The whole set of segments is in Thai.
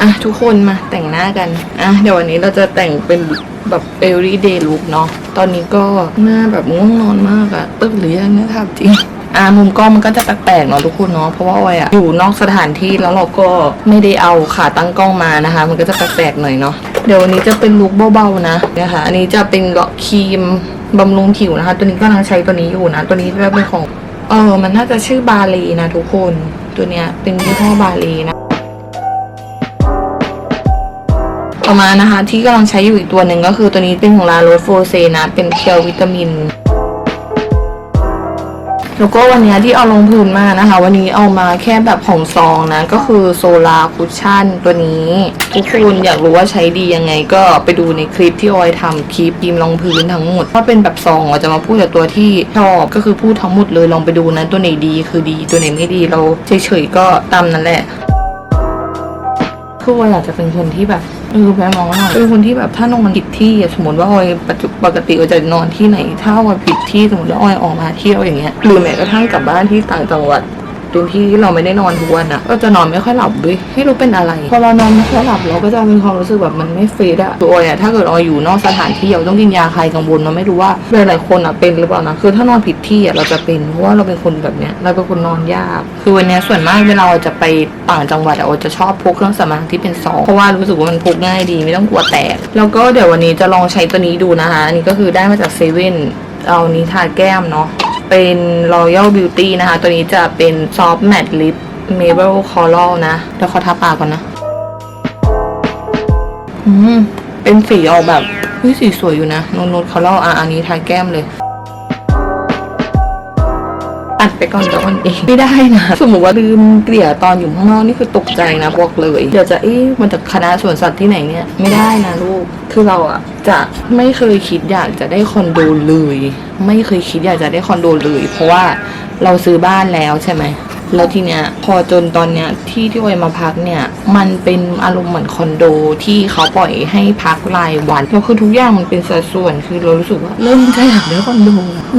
อะทุกคนมาแต่งหน้ากันอะเดี๋ยววันนี้เราจะแต่งเป็นแบบ everyday look เนาะตอนนี้ก็หน้าแบบง่วงนอนมากอะตึกหรือยังเนะครับจริงอ่ามุมกล้องมันก็จะแปลกๆเนาะทุกคนเนาะเพราะว่าออยอะอยู่นอกสถานที่แล้วเราก็ไม่ได้เอาขาตั้งกล้องมานะคะ มันก็จะแปลกๆหน่อยเนาะเดี๋ยววันนี้จะเป็นลุคเบาๆนะนะคะอันนี้จะเป็นเกาะครีมบำรุงผิวนะคะ ตัวนี้ก็กำลังใช้ตัวนี้อยู่นะ ตัวนี้จะเป็นของเออมันน่าจะชื่อบาลีนะทุกคนตัวเนี้ยเป็นยี่ห้อบาลีนะ ต่อมานะคะ ที่กำลังใช้อยู่อีกตัวหนึ่งก็คือตัวนี้เป็นของลาโรสโฟเซนะ เป็นเคียววิตามิน แล้วก็วันนี้ที่เอาลงพื้นมานะคะ วันนี้เอามาแค่แบบของซองนะ ก็คือโซลาคุชชั่นตัวนี้ ทุกคนอยากรู้ว่าใช้ดียังไงก็ไปดูในคลิปที่ออยทำคลิปพิมพ์รองพื้นทั้งหมดถ้าเป็นแบบซองเราจะมาพูดแต่ตัวที่ชอบก็คือพูดทั้งหมดเลยลองไปดูนะตัวไหนดีคือดีตัวไหนไม่ดีเราเฉยๆก็ตามนั้นแหละคือว่าอยากจะเป็นคนที่แบบ เออแพ้มองว่าเป็นคนที่แบบถ้านอนผิดที่สมมติว่าออยปัจจุปกติออยจะนอนที่ไหน ถ้าออยผิดที่สมมติว่าออยออกมาเที่ยวอย่างเงี้ยหรือแม้กระทั่งกลับบ้านที่ต่างจังหวัด เป็นที่เราไม่ได้นอนทุกวันอะก็จะนอนไม่ค่อยหลับด้วยไม่รู้เป็นอะไร พอเรานอนไม่ค่อยหลับเราก็จะมีความรู้สึกแบบมันไม่เฟดอะตัวออยอะถ้าเกิดออยอยู่นอกสถานที่เราต้องกินยาคลายกังวลเราไม่รู้ว่าหลายๆคนอะเป็นหรือเปล่านะคือถ้านอนผิดที่อะเราจะเป็นเพราะว่าเราเป็นคนแบบเนี้ยเราเป็นคนนอนยาก คือวันนี้ส่วนมากเวลาเราจะไปต่างจังหวัดอะเราจะชอบพกเครื่องสำอางที่เป็นซองเพราะว่ารู้สึกว่ามันพกง่ายดีไม่ต้องกลัวแตกแล้วก็เดี๋ยววันนี้จะลองใช้ตัวนี้ดูนะคะอันนี้ก็คือได้มาจากเซเว่นเอานี้ทาแก้มเนาะ เป็น Royal Beauty นะคะ ตัวนี้จะเป็น Soft Matte Lip Maple Coral นะเดี๋ยวขอทาปากก่อนนะ อืม เป็นสีออกแบบเฮ้ยสีสวยอยู่นะนูนนูนคอรัลอะอันนี้ทาแก้มเลย ดไปก่อนเดี๋ยวมันเองไม่ได้นะสมมติว่าลืมเกลี่ยตอนอยู่ข้างนอกนี่คือตกใจนะบอกเลยเดี๋ยวจะเอ๊ะมันจากคณะสวนสัตว์ที่ไหนเนี่ยไม่ได้นะลูกคือเราอะจะไม่เคยคิดอยากจะได้คอนโดเลย ไม่เคยคิดอยากจะได้คอนโดเลย เพราะว่าเราซื้อบ้านแล้วใช่ไหมแล้วทีเนี้ยพอจนตอนเนี้ยที่ที่ออยมาพักเนี่ย มันเป็นอารมณ์เหมือนคอนโดที่เขาปล่อยให้พักรายวันแล้วคือทุกอย่างมันเป็นสัดส่วนคือเรารู้สึกว่าเริ่มจะอยากได้คอนโด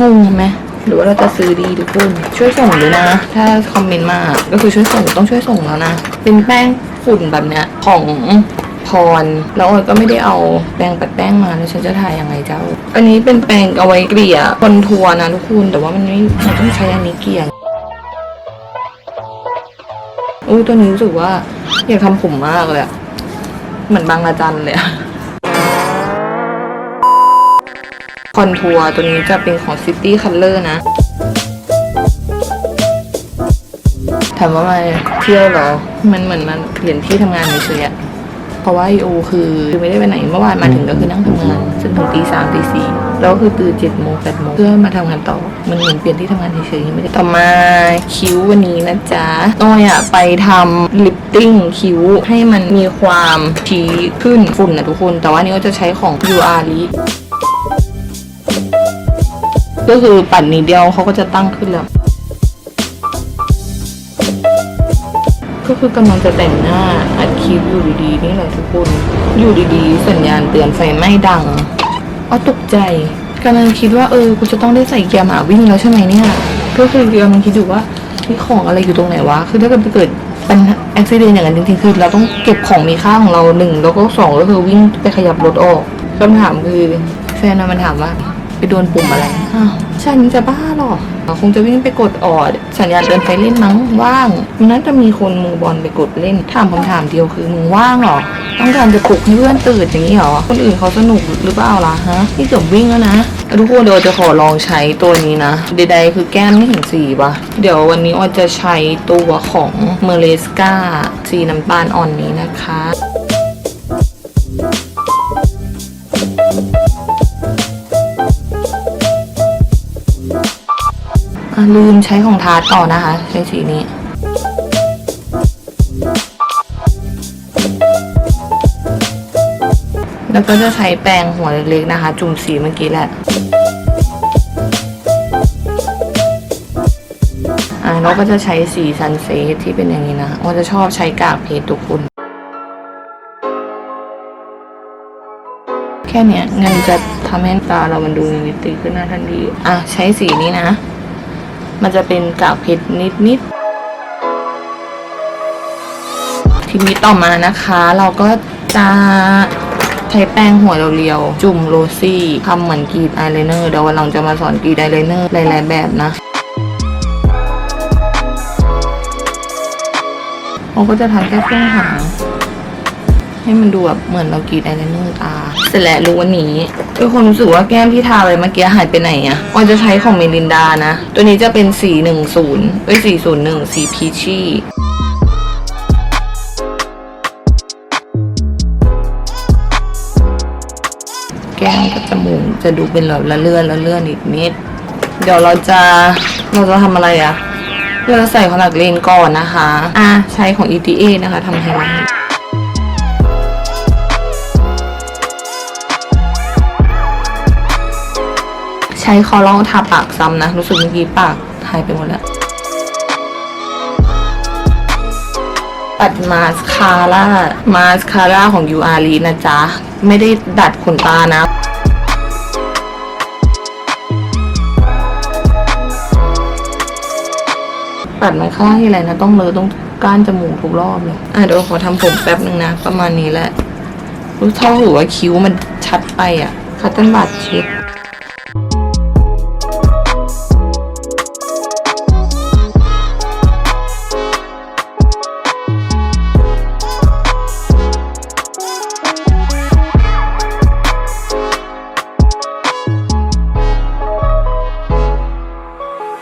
งงไหม หรือว่าเราจะซื้อดีทุกคนช่วยส่งด้วยนะ ถ้าคอมเมนต์มาก็คือช่วยส่งต้องช่วยส่งแล้วนะ เป็นแป้งฝุ่นแบบเนี้ยของพรแล้วออยก็ไม่ได้เอาแปรงปัดแป้งมาแล้วฉันจะถ่ายยังไงเจ้า อันนี้เป็นแปรงเอาไว้เกลี่ยคอนทัวร์นะทุกคนแต่ว่ามันไม่มันต้องใช้อันนี้เกลี่ยอุ้ยตัวนี้รู้สึกว่าอยากทำผมมากเลยเหมือนบางระจันเลย คอนทัวร์ตัวนี้จะเป็นของ City Color นะถามว่ามาเที่ยวเหรอ มันเหมือนมันเปลี่ยนที่ทำงานเฉยๆเพราะว่าโอคือคือไม่ได้ไปไหนเมื่อวานมาถึงก็คือนั่งทำงานจนถึงตีสามตีสี่แล้วคือตื่นเจ็ดโมงแปดโมงเพื่อมาทำงานต่อ มันเหมือนเปลี่ยนที่ทำงานเฉยๆไม่ได้ต่อมาคิ้ววันนี้นะจ๊ะน้อยอะไปทำลิปติ้งคิ้วให้มันมีความทีขึ้นฝุ่นนะทุกคน แต่ว่านี่ก็จะใช้ของ UR l i ก็คือปั่นนิดเดียวเขาก็จะตั้งขึ้นแล้ว ก็คือกำลังจะแต่งหน้าอัดคลิปอยู่ดีๆนี่แหละทุกคน อยู่ดีๆ สัญญาณเตือนไฟไหม้ดังอ๋อตกใจกำลังคิดว่าเออกูจะต้องได้ใส่เกียร์หมาวิ่งแล้วใช่ไหมเนี่ยก็คือกำลังคิดอยู่ว่ามีของอะไรอยู่ตรงไหนวะคือถ้าเกิดเกิดเป็นอุบิเหตุอย่างนั้นจริงๆคือเราต้องเก็บของมีค่าของเราหนึ่งแล้วก็สองก็คือวิ่งไปขยับรถออกคำถามคือแฟนมันถามว่า ไปโดนปุ่มอะไรอ้าวฉันจะบ้าหรอคงจะวิ่งไปกดออด สัญญาณเดินไปเล่นมั้งว่างมันน่าจะมีคนมือบอลไปกดเล่นถามคำถามเดียวคือมึงว่างเหรอต้องการจะปลุกให้เพื่อนตื่นอย่างนี้เหรอ คนอื่นเขาสนุกหรือเปล่าล่ะฮะนี่เกือบวิ่งแล้วนะทุกคนเดี๋ยวจะขอลองใช้ตัวนี้นะใดๆคือแก้มไม่เห็นสีปะเดี๋ยววันนี้ออยจะใช้ตัวของเมเลสกาสีน้ำตาลอ่อนนี้นะคะ อะลืมใช้ของทาร์ตต่อนะคะ ใช้สีนี้แล้วก็จะใช้แปรงหัวเล็กๆนะคะ จุ่มสีเมื่อกี้แหละอะเราก็จะใช้สีซันเซ็ตที่เป็นอย่างนี้นะว่าจะชอบใช้กากเพชรทุกคน แค่เนี้ยเงินจะทำให้ตาเรามันดูมีมิติขึ้นหน้าทันทีอะใช้สีนี้นะ มันจะเป็นกากเพชรนิดนิดทีนี้ต่อมานะคะ เราก็จะใช้แป้งหัวเรียวๆ จุ่มโรซี่ทำเหมือนกรีดอายไลเนอร์เดี๋ยววันหลังจะมาสอนกรีดอายไลเนอร์หลายๆแบบนะเราก็จะทำแค่เครื่องหางให้มันดูแบบเหมือนเรากรีดอายไลเนอร์ตา เสร็จแล้วรู้วันนี้เป็นคนรู้สึกว่าแก้มที่ทาไปเมื่อกี้หายไปไหนอะออยจะใช้ของเมลินดานะ ตัวนี้จะเป็นสีหนึ่งศูนย์เอ้ยสีศูนย์หนึ่งสีพีชี่แก้มกับจมูกจะดูเป็นแบบละเลื่อนละเลื่อนอีกนิด เดี๋ยวเราจะเราจะทำอะไรอะเราจะใส่คอนแทคเลนส์ก่อนนะคะ อะใช้ของ ETA นะคะทำไฮไล ช้คอลองทาปากซ้ำนะ รู้สึกเมื่อกี้ปากหายไปหมดแล้ว ปัดมาสคาร่า มาสคาร่าของ u r ลีนะจ๊ะ ไม่ได้ดัดขนตานะปัดมาข้างที่ไรนะ ต้องเลยต้องก้านจมูกทุกรอบเลยอะเดี๋ยวขอทำผมแป๊บนึงนะ ประมาณนี้แหละรู้เท่าถือว่าคิ้วมันชัดไปอะคัตเติ้ลบัดเช็ด